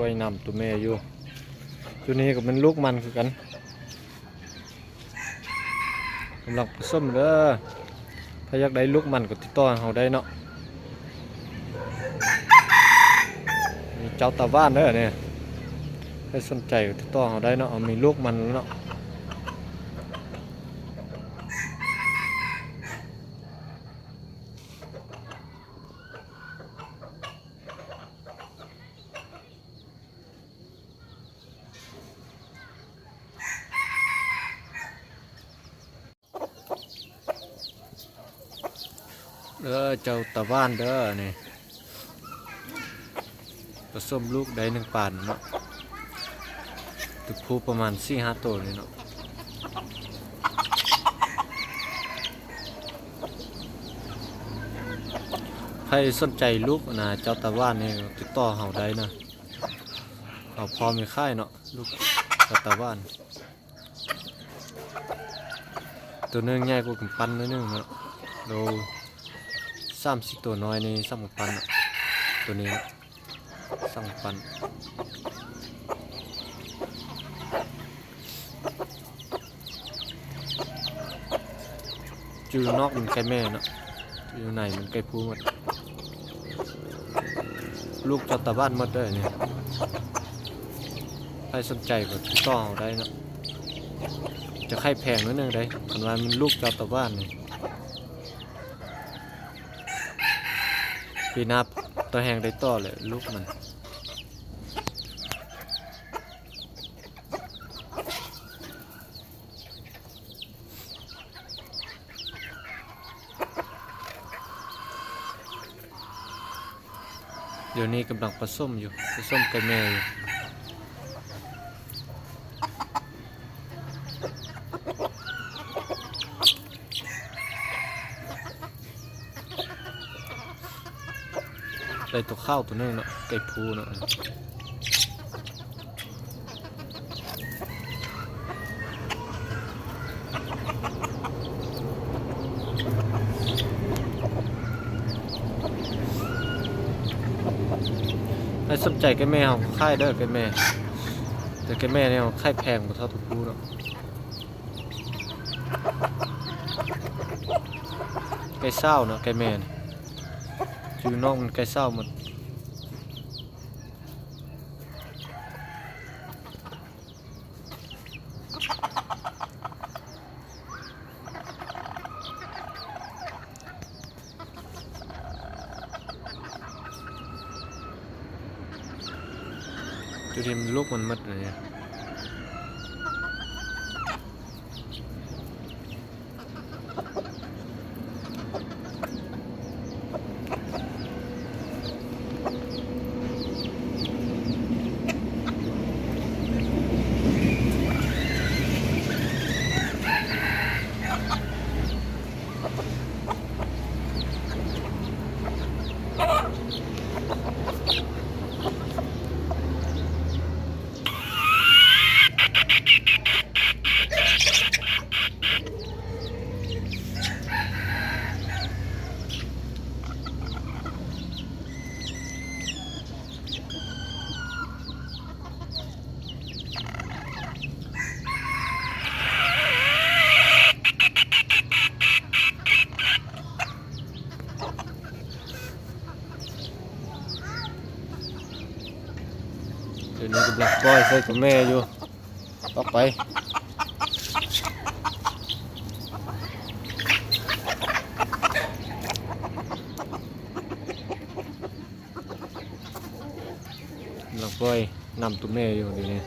กล้วยนำตัวแม่อยู่ ตัวนี้ก็เป็นลูกมันคือกันกำลังผสมเด้อถ้าอยากได้ลูกมันก็ติดต่อเขาได้เนาะมีเจ้าตาบ้านเด้อเนี่ยถ้าสนใจก็ติดต่อเขาได้เนาะมีลูกมันเนาะ เด้อเจ้าตะว่านเด้อนี่ผสมลูกได้หนึ่งปานเนาะตึกภูประมาณสี่ห้าตัวเลยเนาะใครสนใจลูกนะเจ้าตะว่านนี่ติดต่อเฮาได้นะเอาพอมีค่ายเนาะลูกเจ้าตะว่านตัวนึงใหญ่กว่ากำปั้นนิดนึงเนาะโล สามสิบตัวน้อยนี่สามพันตัวนี้สามพันจูนอกมันไก่แม่เนาะอยู่ในมันไก่พูหมด ลูกจอตาบ้านหมดเลยเนี่ยใครสนใจก็ติดต่อเอาได้เนาะจะไข่แพงนิดนึงได้คันว่ามันลูกจอตาบ้านเนี่ย ปีนับตัวแหงได้ต่อเลยลูกมันเดี๋ยวนี้กำลังผสมอยู่ผสมกับแม่อยู่ ได้ตัวข้าวตัวนึงเนาะไก่พูเนาะให้สนใจแกแม่ของค่ายเด้อแกแม่ แต่แกแม่เนี่ยค่ายแพงกว่าเท่าตัวผู้เนาะไก่เศร้าเนาะไก่แม่นี่อยู่ นอกมันไก่เศร้าห เดี๋ยวนี้กำลังปล่อยใส่กับแม่อยู่ออกไปกำลังปล่อยนำตัวแม่อยู่เดี๋ยวนี้